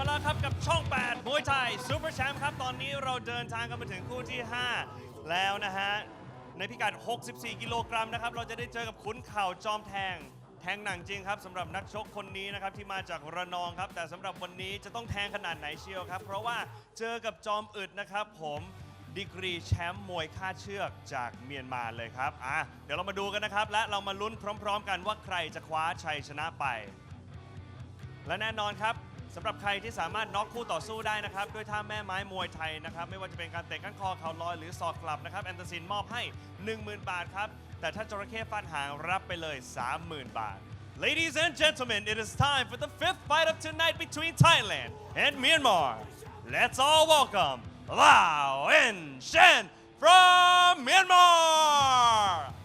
มาแล้วครับกับช่อง 8 มวยไทยซูเปอร์แชมป์ครับ ตอนนี้เราเดินทางกันมาถึงคู่ที่ 5 แล้วนะฮะ ในพิกัด 64 กิโลกรัมนะครับ เราจะได้เจอกับขุนเข่าจอมแทง แทงหนังจริงครับสำหรับนักชกคนนี้นะครับ ที่มาจากระนองครับ แต่สำหรับวันนี้จะต้องแทงขนาดไหนเชียวครับ เพราะว่าเจอกับจอมอึดนะครับ ผมดีกรีแชมป์มวยค่าเชือกจากเมียนมาเลยครับอะเดี๋ยวเรามาดูกันนะครับ และเรามาลุ้นพร้อม ๆ กันว่าใครจะคว้าชัยชนะไป และแน่นอนครับ สำหรับใครที่สามารถน็อกคู่ต่อสู้ได้นะครับ ด้วยท่าแม่ไม้มวยไทยนะครับ ไม่ว่าจะเป็นการเตะก้านคอเข่าลอยหรือศอกกลับนะครับแอนเตอร์ซินมอบให้ 10,000 บาทครับ แต่ถ้าจระเข้ฟาดหางรับไปเลย 30,000 บาท Ladies and gentlemen, it is time for the fifth fight of tonight between Thailand and Myanmar. Let's all welcome Lao En Shen from Myanmar.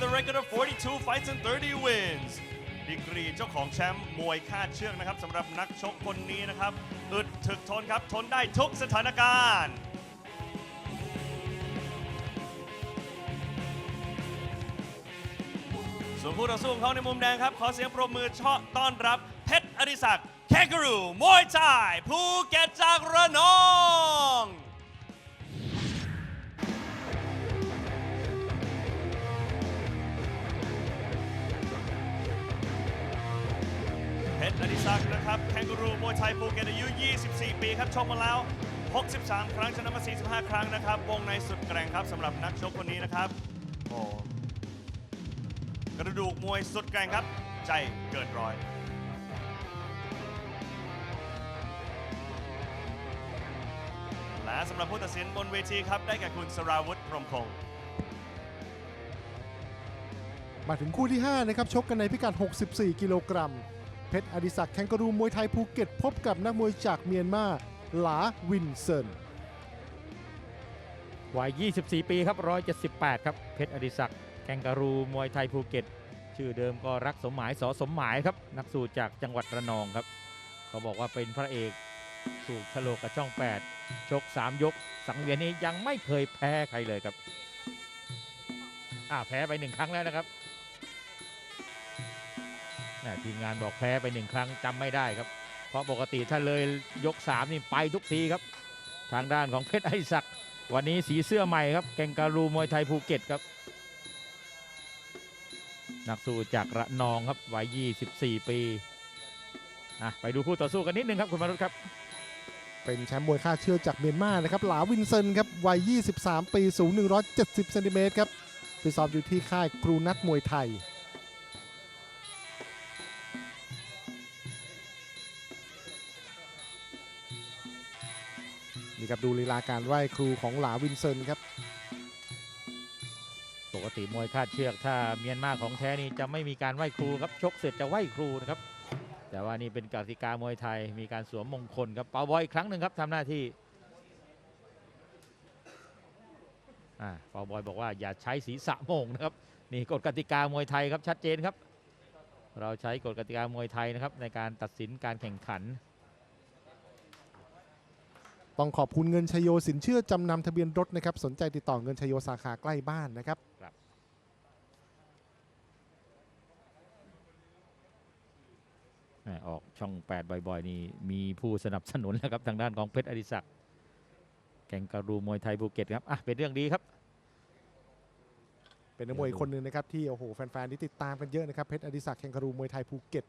With a record of 42 fights and 30 wins ดีกรีเจ้าของแชมป์มวยคาดเชือกนะครับสำหรับนักชกคนนี้นะครับอึดถึกทนครับ ทนได้ทุกสถานการณ์ ส่วนผู้ต่อสู้ของเขาในมุมแดงครับ ขอเสียงปรบมือชอต้อนรับเพชรอดิศักดิ์แคกรูมวยไทยภูเก็ตจากระนอง ศักดิ์นะครับแคนกูรูมวยไทยภูเก็ตอายุ 24 ปีครับชกมาแล้ว 63 ครั้งชนะมา 45 ครั้งนะครับ วงในสุดแกร่งครับสำหรับนักชกคนนี้นะครับโอ้กระดูกมวยสุดแกร่งครับ ใจเกินร้อยและสำหรับผู้ตัดสินบนเวทีครับ ได้แก่คุณสราวุธพรมคงมาถึงคู่ที่ 5 นะครับ ชกกันในพิกัด 64 กิโลกรัม เพชรอดิศักดิ์แคนกรูมวยไทยภูเก็ต พบกับนักมวยจากเมียนมาหลาวินเซนวัย 24 ปีครับ 178 ครับ เพชรอดิศักดิ์แกงการูมวยไทยภูเก็ต ชื่อเดิมก็รักสมหมายสอสมหมายครับ นักสู้จากจังหวัดระนองครับ เขาบอกว่าเป็นพระเอกถูกฉลกกับช่อง 8 ชก 3 ยก สังเวียนนี้ยังไม่เคยแพ้ใครเลยครับ อ่าแพ้ไปหนึ่งครั้งแล้วนะครับ ทีมงานบอกแพ้ไปหนึ่งครั้งจำไม่ได้ครับ เพราะปกติถ้าเลยยก3นี่ไปทุกทีครับ ทางด้านของเพชรไอศักดิ์วันนี้สีเสื้อใหม่ครับแกงการูมวยไทยภูเก็ตครับ นักสู้จากระนองครับวัย 24 ปีอะไปดูคู่ต่อสู้กันนิดนึงครับคุณมรุษย์ครับ เป็นแชมป์มวยค่าเชือกจากเมียนมานะครับ หลาวินเซนครับ วัย 23 ปี สูง 170 เซนติเมตรครับฟิตซ้อมอยู่ที่ค่ายครูนัทมวยไทย ครับดูลีลาการไหว้ครูของหลาวินเซนครับ ปกติมวยคาดเชือกถ้าเมียนมาของแท้นี่จะไม่มีการไหว้ครูครับชกเสร็จจะไหว้ครูนะครับ แต่ว่านี่เป็นกติกามวยไทยมีการสวมมงคลครับเปาบอยอีกครั้งหนึ่งครับทำหน้าที่อ่าเปาบอยบอกว่าอย่าใช้ศีรษะมงนะครับนี่กฎกติกามวยไทยครับชัดเจนครับ เราใช้กฎกติกามวยไทยนะครับในการตัดสินการแข่งขัน ต้องขอบคุณเงินชยโยสินเชื่อจำนำทะเบียนรถนะครับ สนใจติดต่อเงินชยโยสาขาใกล้บ้านนะครับ แหม่ออกช่อง 8 บ่อยๆ นี่มีผู้สนับสนุนแล้วครับ ทางด้านของเพชรอดิศักดิ์แก่งการูมวยไทยภูเก็ตครับ อะ เป็นเรื่องดีครับ เป็นนักมวยอีกคนหนึ่งนะครับที่โอ้โหแฟนๆที่ติดตามกันเยอะนะครับเพชรอดิศักดิ์แข่งคารูมวยไทยภูเก็ต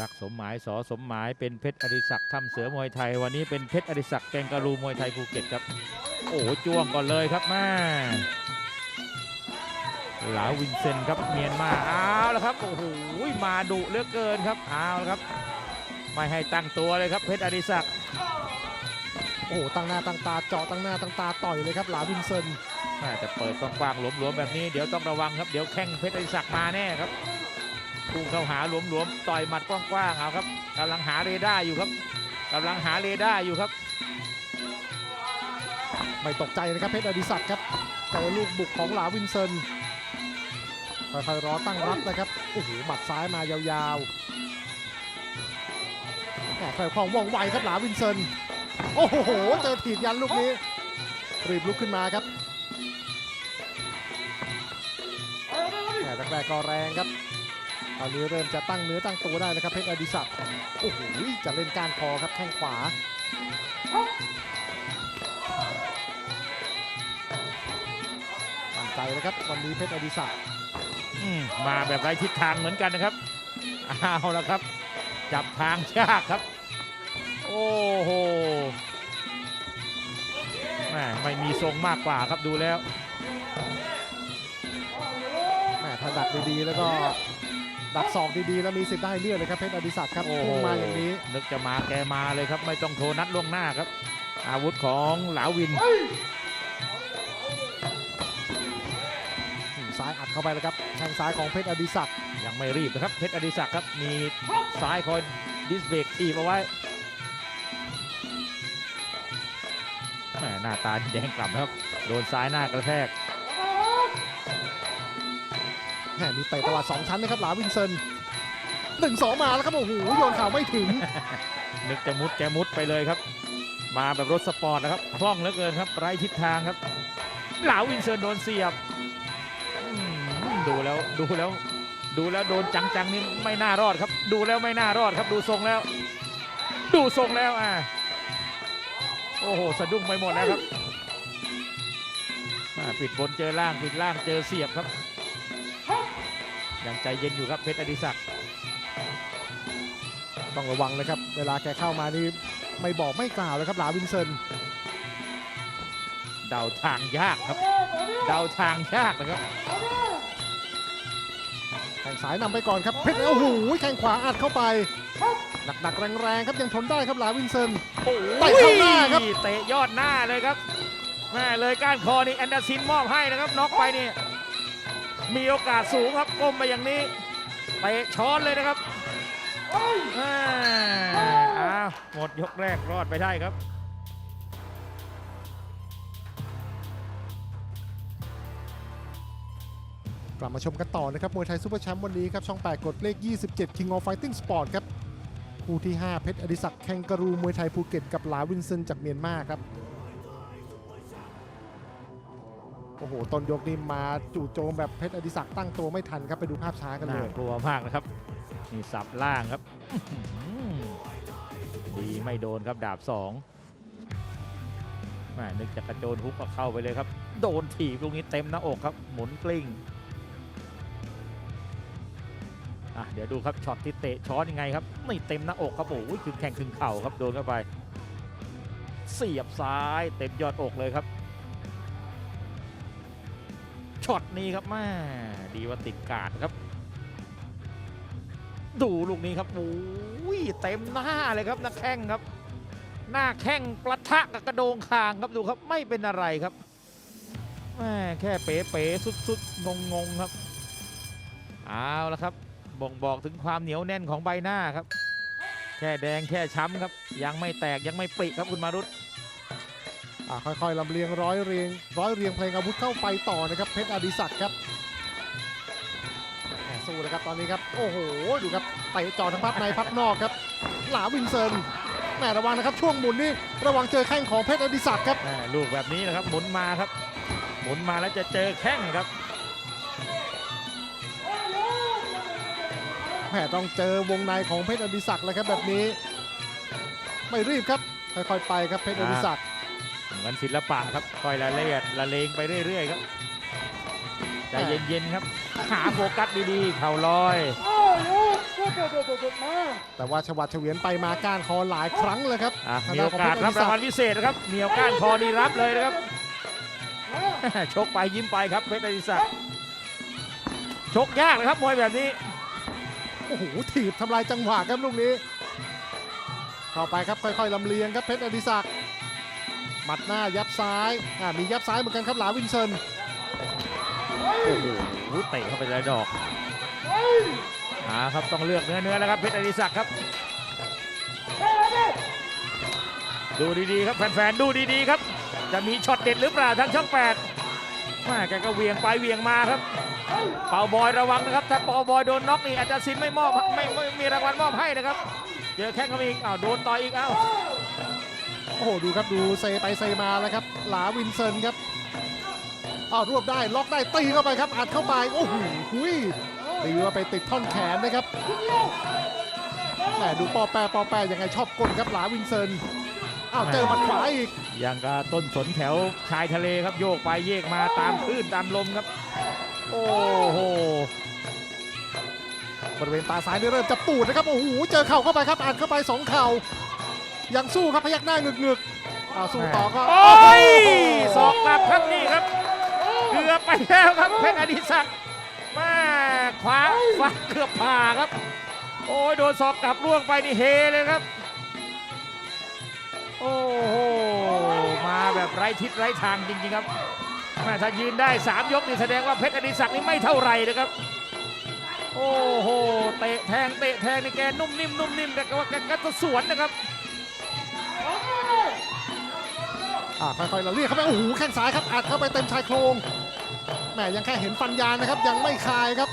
รักสมหมายสอสมหมายเป็นเพชรอดิศักดิ์ถ้ำเสือมวยไทย วันนี้เป็นเพชรอดิศักดิ์แกงการูมวยไทยภูเก็ตครับ โอ้โหจ้วงก่อนเลยครับแม่หลาวินเซนครับเมียนมาเอาแล้วครับโอ้โหมาดุเหลือเกินครับเอาแล้วครับ ไม่ให้ตั้งตัวเลยครับเพชรอดิศักดิ์โอ้โหตั้งหน้าตั้งตาเจาะตั้งหน้าตั้งตาต่อยเลยครับหลาวินเซนแม่แต่เปิดกว้างๆหลวมๆแบบนี้เดี๋ยวต้องระวังครับเดี๋ยวแข้งเพชรอดิศักดิ์มาแน่ครับ พุ่งเข้าหาหลวมๆต่อยหมัดกว้างๆเอาครับกำลังหาเรดาร์อยู่ครับกำลังหาเรดาร์อยู่ครับ ไม่ตกใจนะครับเพชรอดิศักดิ์ครับเจอลูกบุกของหลาวินเซนค่อยๆรอตั้งรับนะครับโอ้โหหมัดซ้ายมายาวแหม่แฝงความว่องไวครับหลาวินเซนโอ้โหเจอถีบยันลูกนี้รีบลุกขึ้นมาครับแหม่แรกๆก็แรงครับ อนนี้เริ่มจะตั้งเนื้อตั้งตัวได้นะครับเพชรอดิศักดิ์โอ้โหจะเล่นการคอครับแข้งขวามั่นใจนะครับวันนี้เพชรอดิศักดิ์อืมมาแบบไร้ทิศทางเหมือนกันนะครับเอาละครับ จับทางยากครับ โอ้โหแม่ไม่มีทรงมากกว่าครับดูแล้วแหม่ถ้าดักดีๆแล้วก็ ดักศอกดีๆ แล้วมีสิทธิ์ได้เลือดเลยครับเพชรอดิศักดิ์ครับโอ้โหพุ่งมาอย่างนี้ นึกจะมาแกมาเลยครับ ไม่ต้องโทรนัดล่วงหน้าครับ อาวุธของหลาวินซ้ายอัดเข้าไปแล้วครับแข้งซ้ายของเพชรอดิศักดิ์ยังไม่รีบนะครับ เพชรอดิศักดิ์ครับมีซ้ายคอยดิสเบรกทีบเอาไว้แหม่หน้าตาแดงกล่ำนะครับ โดนซ้ายหน้ากระแทกแห มมีเตะตลาดสองชั้นนะครับหลาวินเซนหนึ่งสองมาแล้วครับโอ้โหโยนข่าวไม่ถึง นึกจะมุดแกมุดไปเลยครับ มาแบบรถสปอร์ตนะครับคล่องเหลือเกินครับไร้ทิศทางครับ หลาวินเซอร์โดนเสียบดูแล้วดูแล้ว ดูแล้วโดนจังๆนี่ไม่น่ารอดครับ ดูแล้วไม่น่ารอดครับ ดูทรงแล้ว ดูทรงแล้วอะโอ้โหสะดุ้งไปหมดแล้วครับปิดบนเจอล่างปิดล่างเจอเสียบครับ ยังใจเย็นอยู่ครับเพชรอดิศักดิ์ต้องระวังเลยครับ เวลาแกเข้ามานี่ไม่บอกไม่กล่าวเลยครับหลาวินเซนเดาทางยากครับ เดาทางยากนะครับแข้งซ้ายนำไปก่อนครับเพชรโอ้โหแข้งขวาอัดเข้าไปหนักๆแรงๆครับยังทนได้ครับหลาวินเซนเตะเข้าหน้าครับเตะยอดหน้าเลยครับแม่เลยก้านคอนี่แอนเดอร์ซินมอบให้นะครับน็อกไปนี่ มีโอกาสสูงครับก้มไปอย่างนี้เตะช้อนเลยนะครับอ่าอ้าวหมดยกแรกรอดไปได้ครับ กลับมาชมกันต่อนะครับ มวยไทยซูเปอร์แชมป์วันนี้ครับ ช่อง 8 กดเลข 27 King of Fighting Sport ครับ คู่ที่ 5 เพชรอดิศักดิ์แข่งกรูมวยไทยภูเก็ตกับหลาวินเซนจากเมียนมาครับ โอ้โหต้นยกนี่มาจู่โจมแบบเพชรอดิศักดิ์ตั้งตัวไม่ทันครับไปดูภาพช้ากันเลน่ายกลัวมากนะครับนี่สับล่างครับอื้อหือดีไม่โดนครับดาบสองแม่นึกจะกระโจนฮุกก็เข้าไปเลยครับ โดนถีบลูกนี้เต็มหน้าอกครับ หมุนกลิ้งอะเดี๋ยวดูครับช็อตที่เตะช้อนยังไงครับไม่เต็มหน้าอกครับโอ้ยคือแข่งคึงเข่าครับโดนเข้าไป เสียบซ้ายเต็มยอดอกเลยครับ ช็อตนี้ครับแม่ดีว่าติดการครับ ดูลูกนี้ครับโอ้ยเต็มหน้าเลยครับนักแข้งครับ หน้าแข้งประทะกับกระโดงคางครับดูครับไม่เป็นอะไรครับแม่แค่เป๋ๆสุดๆงงๆครับเอาละครับบ่งบอกถึงความเหนียวแน่นของใบหน้าครับ แค่แดงแค่ช้ำครับ ยังไม่แตกยังไม่ปริครับคุณมารุต ค่อยๆลำเลียงร้อยเรียง ร้อยเรียงเพลงอาวุธเข้าไปต่อนะครับเพชรอดิศักดิ์ครับแหม่สู้เลยครับตอนนี้ครับโอ้โหดูครับเตะจ่อทั้งพับในพับนอกครับ หลาวินเซนแหม่ระวังนะครับช่วงหมุนนี่ระวังเจอแข้งของเพชรอดิศักดิ์ครับแม่ลูกแบบนี้นะครับหมุนมาครับ หมุนมาแล้วจะเจอแข้งครับแหม่ต้องเจอวงในของเพชรอดิศักดิ์เลยครับแบบนี้ ไม่รีบครับค่อยๆไปครับเพชรอดิศักดิ์ เหมือนศิลปะครับคอยละเลียดละเลงไปเรื่อยๆครับใจเย็นๆครับ หาโฟกัสดีๆ เข่าลอย แต่ว่าชวัดเฉวียนไปมาก้านคอหลายครั้งเลยครับอะทงมีด้นโอกาสขรัอบเพชรางอวัลดิศักดิ์พิเศษนะครับมีโอกาสคอนี่รับเลยนะครับ ชกไปยิ้มไปครับเพชรอดิศักดิ์ชกยากเลยครับมวยแบบนี้ โอ้โหถีบทำลายจังหวะครับลูกนี้ เข้าไปครับค่อยๆลำเลียงครับเพชรอดิศักดิ์ หมัดหน้ายับซ้ายอ่ามียับซ้ายเหมือนกันครับหลาวินเซนโอ้โหเตะเข้าไปเลยดอกอ่าครับต้องเลือกเนื้อเนื้อแล้วครับเพชรอดิศักดิ์ครับ ดูดีๆครับแฟนๆดูดีๆครับ จะมีช็อตเด็ดหรือเปล่าทางช่องแปดแม่แกก็เวียงไปเวียงมาครับ เป่าบอยระวังนะครับ ถ้าเป่าบอยโดนน็อกนี่อาจจะซินไม่มอบไม่ไม่มีรางวัลมอบให้นะครับ เจอแข้งเขาอีกอ้าวโดนต่อยอีกอ้าว อ้โหดูครับดูเซไปเซมาแล้วครับ หลาวินเซนครับอ้าวรวบได้ล็อกได้ตีเข้าไปครับ อัดเข้าไปโอ้โหหุยตีว่าไปติดท่อนแขนนะครับแหมดูปอแปรปอแปรยังไงชอบกลครับหลาวินเซนอ้าวเจอหมัดขวาอีกอย่างกับต้นสนแถวชายทะเลครับโยกไปเยกมาตามคลื่นตามลมครับ โอ้โหบริเวณตาซ้ายนี่เริ่มจะปูดนะครับโอ้โหเจอเข่าเข้าไปครับอัดเข้าไปสองเข่า ยังสู้ครับพยักหน้าเงึกๆอ้าวสู้ต่อก็โอ้ยสอกกลับครับนี่ครับเกือบไปแล้วครับเพชรอดิศักดิ์มาขวาฟ้าเกือบผ่าครับ โอ้ยโดนสอกกลับล่วงไปนี่เฮเลยครับ โอ้โหมาแบบไร้ทิศไร้ทางจริงๆครับแม่ถ้ายืนได้ 3 ยกนี่แสดงว่าเพชรอดิศักดิ์นี่ไม่เท่าไหร่นะครับ โอ้โห เตะแทงเตะแทงนี่แกนุ่มนิ่มนุ่มนิ่มแต่ว่าแกก็สวนนะครับ อ่าค่อยๆเราเรียกเข้าไปโอ้โหแข้งซ้ายครับอัดเข้าไปเต็มชายโครงแหมยังแค่เห็นฟันยานนะครับ ยังไม่คายครับ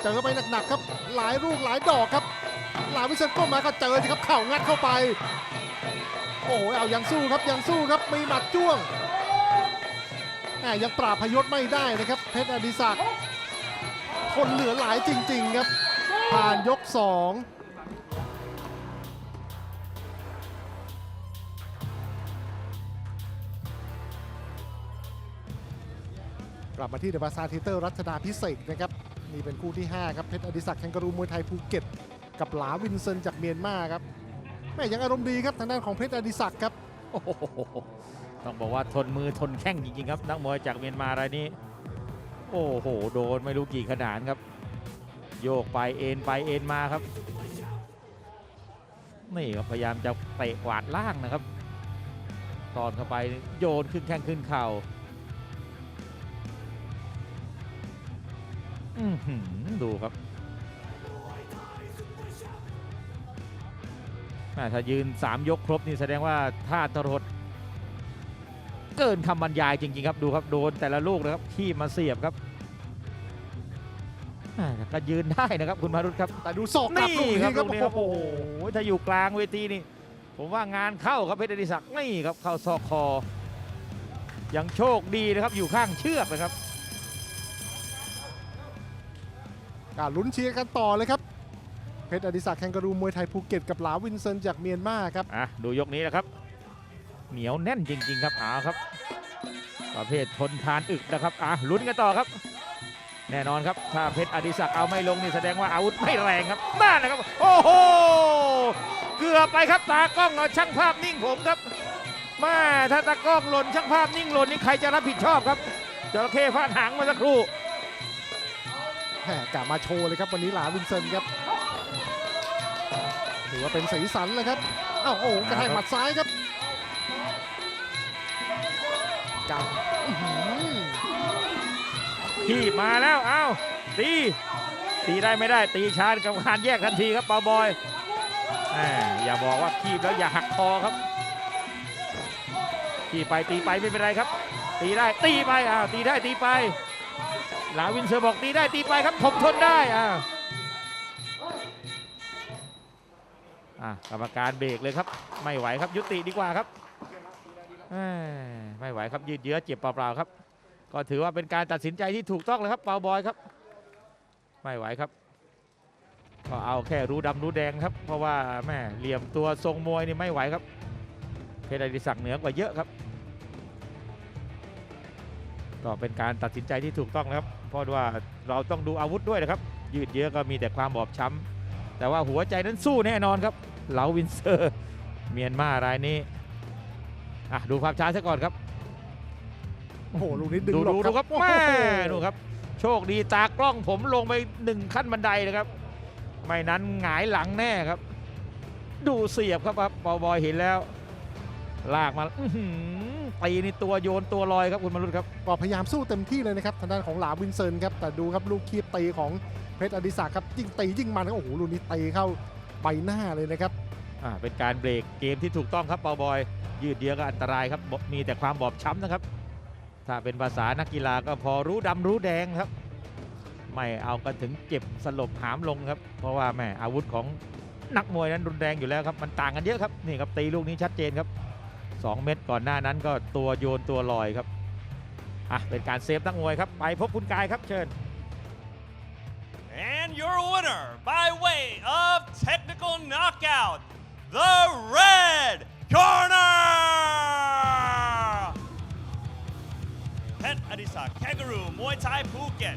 เจอเข้าไปหนักๆครับ หลายลูกหลายดอกครับ หลาวิเซนก้มมาก็เจอสิครับเข่างัดเข้าไป โอ้โหเอายังสู้ครับยังสู้ครับมีหมัดจ้วงแหมยังปราบพยศไม่ได้นะครับ เพชรอดิศักดิ์คนเหลือหลายจริง ๆ ครับ ผ่านยกสอง ลับมาที่เดอะบาซาร์เทเตอร์รัชดาพิเศษนะครับนี่เป็นคู่ที่ 5 ครับเพชรอดิศักดิ์แคนการูมวยไทยภูเก็ต กับหลาวินเซนจากเมียนมาครับแม่ยังอารมณ์ดีครับทางด้านของเพชรอดิศักดิ์ครับโอ้โหต้องบอกว่าทนมือทนแข้งจริงๆครับนักมวยจากเมียนมารายนี้ โอ้โห โดนไม่รู้กี่ขนาดครับ โยกไปเอ็นไปเอ็นมาครับนี่ครับพยายามจะเตะกวาดล่างนะครับตอนเข้าไปโยนขึ้นแข้งขึ้นเข่า อื้อหือดูครับแม่ถ้ายืน 3 ยกครบนี่แสดงว่าท่าทรหดเกินคำบรรยายจริง ๆ ครับดูครับโดนแต่ละลูกนะครับขี้มาเสียบครับแม่ก็ยืนได้นะครับคุณมารุตครับ แต่ดูศอกกลับนี่ลูกนี้ครับคลูรับกนี้ครับโอ้โอ้โหโหถ้าอยู่กลางเวทีนี่ ผมว่างานเข้าครับเพชรอดิศักดิ์นี่ครับเข้าซอกคอ ยังโชคดีนะครับอยู่ข้างเชือกนะครับ การลุ้นเชียร์กันต่อเลยครับ เพชรอดิศักดิ์แคนการูมวยไทยภูเก็ตกับหลาวินเซนจากเมียนมาครับ อะดูยกนี้นะครับ เหนียวแน่นจริง ๆ ครับเอาครับ ประเภททนทานอึกนะครับอะลุ้นกันต่อครับ แน่นอนครับ ถ้าเพชรอดิศักดิ์เอาไม่ลงนี่แสดงว่าอาวุธไม่แรงครับนั่นนะครับ โอ้โห เกือบไปครับตากล้องเอาช่างภาพนิ่งผมครับมาถ้าตากล้องหล่นช่างภาพนิ่งหล่นนี่ใครจะรับผิดชอบครับจระเข้ฟาดหางมาสักครู่ แหมกลับมาโชว์เลยครับวันนี้หลาวินเซนครับถือว่าเป็นสีสันเลยครับอ้าวโอ้โหกระแทกหมัดซ้ายครับกำอื้อหือทีบมาแล้วเอ้าตีตีได้ไม่ได้ตีชาร์จกับการแยกทันทีครับเปาบอยแหมอย่าบอกว่าคีบแล้วอย่าหักคอครับทีบไปตีไปไม่เป็นไรครับ ตีได้ตีไปอ้าวตีได้ตีไป ลาวินเซอร์บอกตีได้ตีไปครับผมทนได้อ่าอะกรรมการเบรกเลยครับ ไม่ไหวครับยุติดีกว่าครับไม่ไหวครับยืดเยื้อเจ็บเปล่าๆครับ ก็ถือว่าเป็นการตัดสินใจที่ถูกต้องแล้วครับเปาบอยครับ ไม่ไหวครับ ก็เอาแค่รู้ดำรู้แดงครับ เพราะว่าแม่เหลี่ยมตัวทรงมวยนี่ไม่ไหวครับเพชรอดิศักดิ์เหนือกว่าเยอะครับ ก็เป็นการตัดสินใจที่ถูกต้องนะครับ เพราะว่าเราต้องดูอาวุธด้วยนะครับ ยืดเยื้อก็มีแต่ความบอบช้ำแต่ว่าหัวใจนั้นสู้แน่นอนครับเหลาวินเซอร์เมียนมารายนี้อะดูภาพช้าซะก่อนครับโอ้โหลูกนี้ดึงดูหลดูบดูครับโอ้โหแม่ดูครับ โชคดีตากล้องผมลงไปหนึ่งขั้นบันไดนะครับ ไม่นั้นหงายหลังแน่ครับ ดูเสียบครับครับบอบอยเห็นแล้ว ลากมาอื้อหือ ตีนี่ตัวโยนตัวลอยครับคุณมรุษครับก็พยายามสู้เต็มที่เลยนะครับทางด้านของหลาวินเซนครับแต่ดูครับลูกคีบตีของเพชรอดิศักดิ์ครับยิ่งตียิ่งมันครับโอ้โหลูกนี้ตีเข้าใบหน้าเลยนะครับอ่าเป็นการเบรกเกมที่ถูกต้องครับเปาบอย ยืดเยื้อก็อันตรายครับบมีแต่ความบอบช้ำนะครับ ถ้าเป็นภาษานักกีฬาก็พอรู้ดำรู้แดงครับ ไม่เอากันถึงเจ็บสลบหามลงครับ เพราะว่าแม่อาวุธของนักมวยนั้นรุนแรงอยู่แล้วครับ มันต่างกันเยอะครับ นี่ครับตีลูกนี้ชัดเจนครับ 2 เม็ดก่อนหน้านั้นก็ตัวโยนตัวลอยครับอะเป็นการเซฟนักมวยครับ ไปพบคุณกายครับเชิญ And your winner by way of technical knockout, the red corner! เพชรอดิศักดิ์แคนกรูมวยไทยภูเก็ต